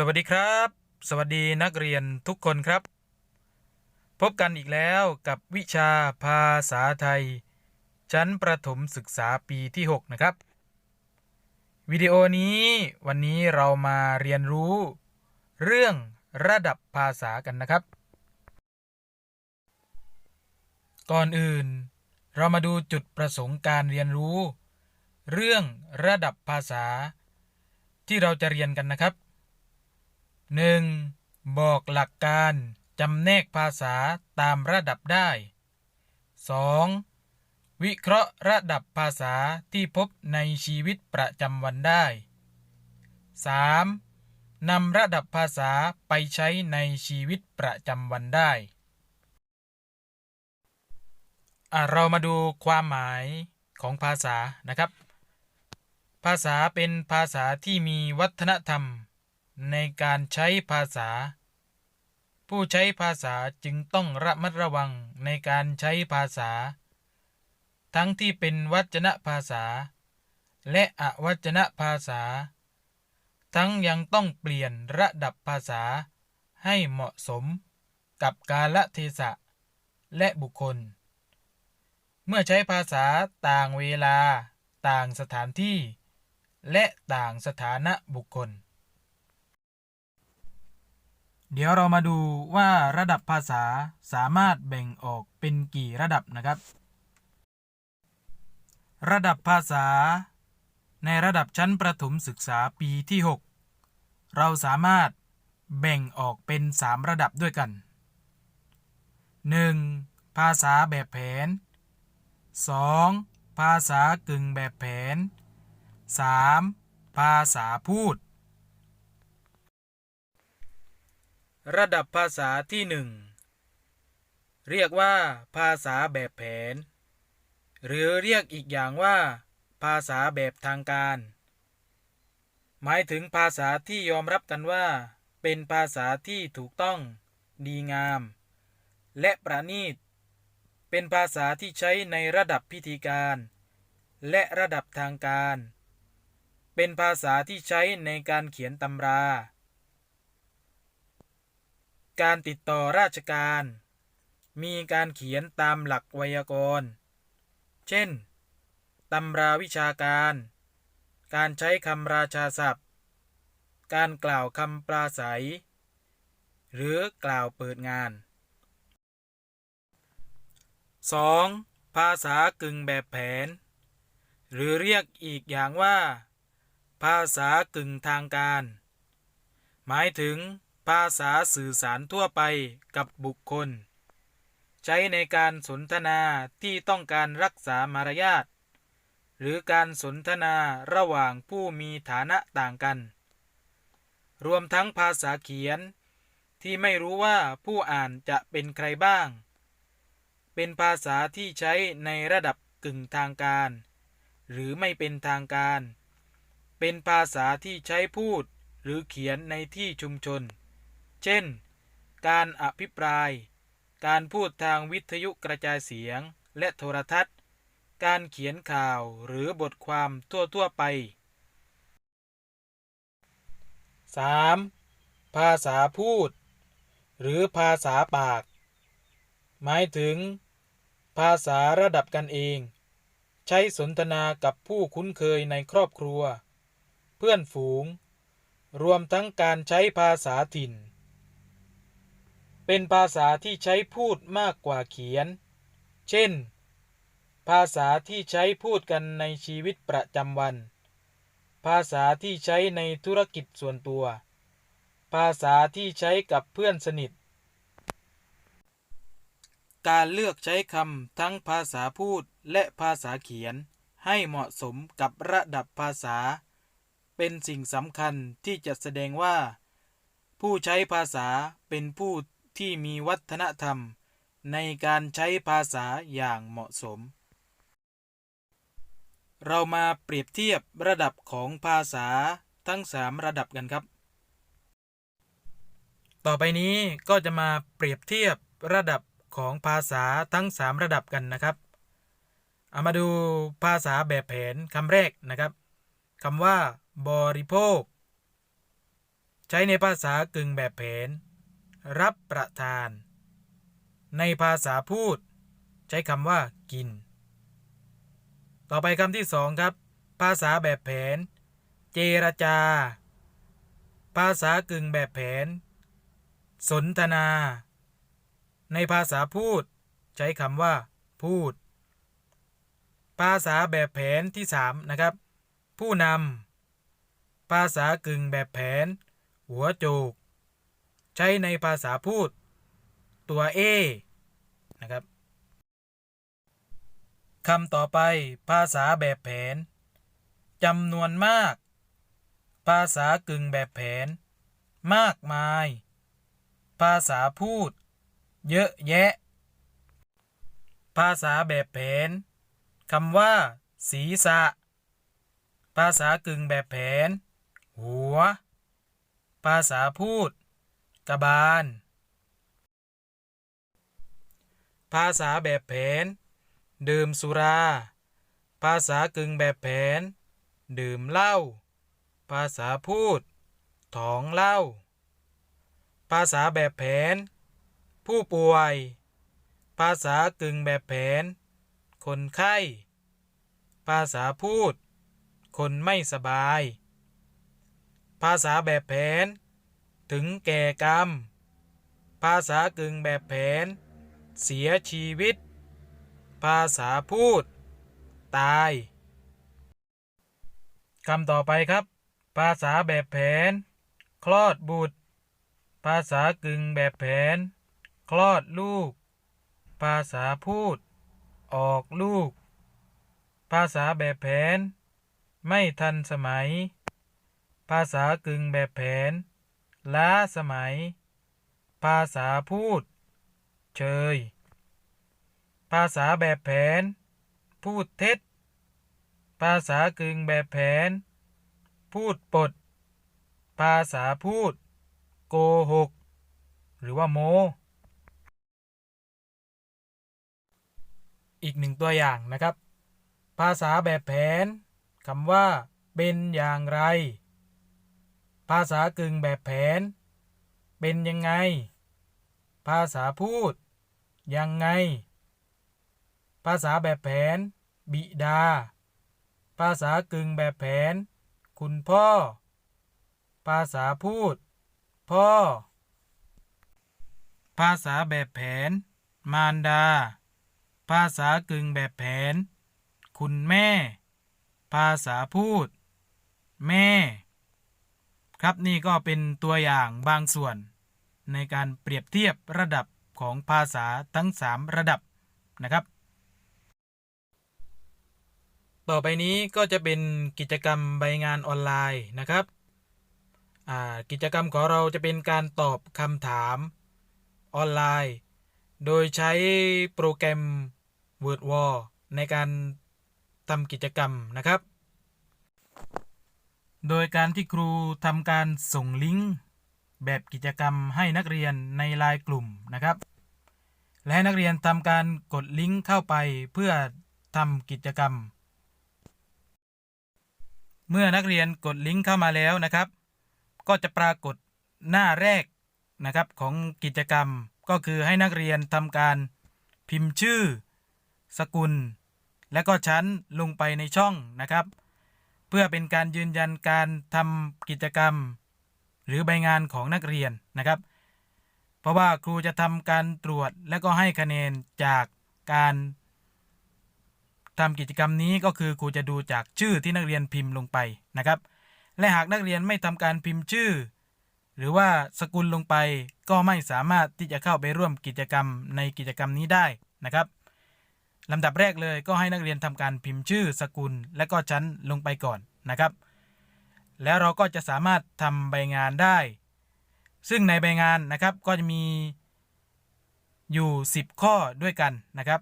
สวัสดีครับ สวัสดีนักเรียนทุกคนครับ พบกันอีกแล้วกับวิชาภาษาไทย ชั้นประถมศึกษาปีที่ 6 นะครับ วิดีโอนี้วันนี้เรามาเรียนรู้ เรื่องระดับภาษากันนะครับ ก่อนอื่น เรามาดูจุดประสงค์การเรียนรู้ เรื่องระดับภาษา ที่เราจะเรียนกันนะครับ 1. บอกหลักการจำแนกภาษาตามระดับได้ 2. วิเคราะห์ระดับภาษาที่พบในชีวิตประจำวันได้ 3. นำระดับภาษาไปใช้ในชีวิตประจำวันได้ เรามาดูความหมายของภาษานะครับ ภาษาเป็นภาษาที่มีวัฒนธรรม ในการใช้ภาษา ผู้ใช้ภาษาจึงต้องระมัดระวังในการใช้ภาษา ทั้งที่เป็นวัจนะภาษา และอวัจนะภาษา ทั้งยังต้องเปลี่ยนระดับภาษาให้เหมาะสมกับกาลเทศะ และบุคคล เมื่อใช้ภาษาต่างเวลา ต่างสถานที่ และต่างสถานะบุคคล เดี๋ยวเรามาดูว่าระดับภาษาสามารถแบ่งออกเป็นกี่ระดับนะครับ ระดับภาษา ในระดับชั้นประถมศึกษาปีที่ 6 เราสามารถแบ่งออกเป็น 3 ระดับด้วยกัน 1. ภาษาแบบแผน 2. ภาษากึ่งแบบแผน 3. ภาษาพูด ระดับภาษาที่หนึ่งเรียกว่าภาษาแบบแผน หรือเรียกอีกอย่างว่า ภาษาแบบทางการ หมายถึงภาษาที่ยอมรับกันว่า เป็นภาษาที่ถูกต้อง ดีงาม และประณีต เป็นภาษาที่ใช้ในระดับพิธีการ และระดับทางการ เป็นภาษาที่ใช้ในการเขียนตำรา การติดต่อราชการ มีการเขียนตามหลักไวยากรณ์ เช่น ตำราวิชาการ การใช้คำราชาศัพท์ การกล่าวคำปราศัย หรือกล่าวเปิดงาน 2. ภาษากึ่งแบบแผน หรือเรียกอีกอย่างว่า ภาษากึ่งทางการ หมายถึง ภาษาสื่อสารทั่วไปกับบุคคล ใช้ในการสนทนาที่ต้องการรักษามารยาทหรือการสนทนาระหว่างผู้มีฐานะต่างกัน รวมทั้งภาษาเขียนที่ไม่รู้ว่าผู้อ่านจะเป็นใครบ้าง เป็นภาษาที่ใช้ในระดับกึ่งทางการ หรือไม่เป็นทางการ เป็นภาษาที่ใช้พูดหรือเขียนในที่ชุมชน เช่น การอภิปราย การพูดทางวิทยุกระจายเสียงและโทรทัศน์ การเขียนข่าวหรือบทความทั่ว ๆ ไป 3. ภาษาพูด หรือภาษาปาก หมายถึง ภาษาระดับกันเอง ใช้สนทนากับผู้คุ้นเคยในครอบครัว เพื่อนฝูง รวมทั้งการใช้ภาษาถิ่น เป็นภาษาที่ใช้พูดมากกว่าเขียน เช่น ภาษาที่ใช้พูดกันในชีวิตประจำวัน ภาษาที่ใช้ในธุรกิจส่วนตัว ภาษาที่ใช้กับเพื่อนสนิท การเลือกใช้คำทั้งภาษาพูดและภาษาเขียนให้เหมาะสมกับระดับภาษา เป็นสิ่งสำคัญที่จะแสดงว่า ผู้ใช้ภาษาเป็นผู้ ที่มีวัฒนธรรมในการใช้ภาษาอย่างเหมาะสม เรามาเปรียบเทียบระดับของภาษาทั้งสามระดับกันครับ ต่อไปนี้ก็จะมาเปรียบเทียบระดับของภาษาทั้ง 3 ระดับกันนะครับ เอามาดูภาษาแบบแผนคำแรกนะครับคำว่า บริโภค ใช้ในภาษากึ่งแบบแผน รับประทาน ในภาษาพูด ใช้คำว่ากิน ต่อไปคำที่สองครับ ภาษาแบบแผน เจรจา ภาษากึ่งแบบแผน สนทนา ในภาษาพูด ใช้คำว่า พูด ภาษาแบบแผนที่สามนะครับ ผู้นำภาษากึ่งแบบแผน หัวโจก ใช้ในภาษาพูด ตัวเอนะครับคำต่อไปภาษาแบบแผนจำนวนมาก ภาษากึ่งแบบแผน มากมาย ภาษาพูด เยอะแยะ ภาษาแบบแผนคำว่า ศีรษะ ภาษากึ่งแบบแผน หัว ภาษาพูด กบาล ภาษาแบบแผน ดื่มสุรา ภาษากึ่งแบบแผน ดื่มเหล้า ภาษาพูด ถองเหล้า ภาษาแบบแผน ผู้ป่วย ภาษากึ่งแบบแผน คนไข้ ภาษาพูด คนไม่สบาย ภาษาแบบแผน ถึงแก่กรรม ภาษากึ่งแบบแผน เสียชีวิต ภาษาพูด ตายคำต่อไปครับ ภาษาแบบแผน คลอดบุตร ภาษากึ่งแบบแผน คลอดลูก ภาษาพูด ออกลูก ภาษาแบบแผน ไม่ทันสมัย ภาษากึ่งแบบแผน ล้าสมัย ภาษาพูด เชย ภาษาแบบแผน พูดเท็จ ภาษากึ่งแบบแผน พูดปด ภาษาพูด โกหก หรือว่าโม อีกหนึ่งตัวอย่างนะครับ ภาษาแบบแผนคำว่า เป็นอย่างไร ภาษากึ่งแบบแผน เป็นยังไง ภาษาพูด ยังไง ภาษาแบบแผน บิดา ภาษากึ่งแบบแผน คุณพ่อ ภาษาพูด พ่อ ภาษาแบบแผน มารดา ภาษากึ่งแบบแผน คุณแม่ ภาษาพูด แม่ ครับนี่ก็เป็นตัวอย่างบางส่วน ในการเปรียบเทียบระดับของภาษาทั้ง 3 ระดับนะครับ ต่อไปนี้ก็จะเป็นกิจกรรมใบงานออนไลน์นะครับ กิจกรรมของเราจะเป็นการตอบคำถามออนไลน์ โดยใช้โปรแกรม WordWall ในการทำกิจกรรมนะครับ โดยการที่ครูทำการส่งลิงก์แบบกิจกรรมให้นักเรียนในไลน์กลุ่มนะครับ และให้นักเรียนทำการกดลิงก์เข้าไปเพื่อทำกิจกรรม เมื่อนักเรียนกดลิงก์เข้ามาแล้วนะครับ ก็จะปรากฏหน้าแรกนะครับของกิจกรรมก็คือให้นักเรียนทำการพิมพ์ชื่อ สกุล และก็ชั้นลงไปในช่องนะครับ เพื่อเป็นการยืนยันการทำกิจกรรม หรือใบงานของนักเรียนนะครับ เพราะว่าครูจะทำการตรวจและก็ให้คะแนนจากการทำกิจกรรมนี้ก็คือครูจะดูจากชื่อที่นักเรียนพิมพ์ลงไปนะครับ และหากนักเรียนไม่ทำการพิมพ์ชื่อ หรือว่าสกุลลงไปก็ไม่สามารถที่จะเข้าไปร่วมกิจกรรมในกิจกรรมนี้ได้นะครับ ลำดับแรกเลยก็ให้นักเรียนทำการพิมพ์ชื่อสกุล และก็ชั้นลงไปก่อนนะครับ แล้วเราก็จะสามารถทำใบงานได้ ซึ่งในใบงานนะครับก็จะมีอยู่ 10 ข้อด้วยกันนะครับ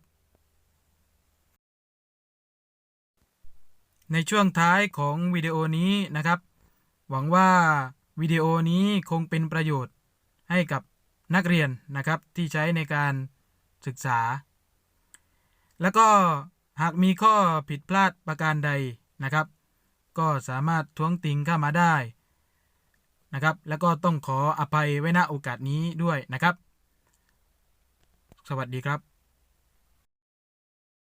ในช่วงท้ายของวิดีโอนี้นะครับ หวังว่าวิดีโอนี้คงเป็นประโยชน์ให้กับนักเรียนนะครับที่ใช้ในการศึกษา แล้วก็หากมีข้อผิดพลาดประการใดนะครับ ก็สามารถท้วงติงเข้ามาได้นะครับ แล้วก็ต้องขออภัยไว้ณโอกาสนี้ด้วยนะครับ สวัสดีครับ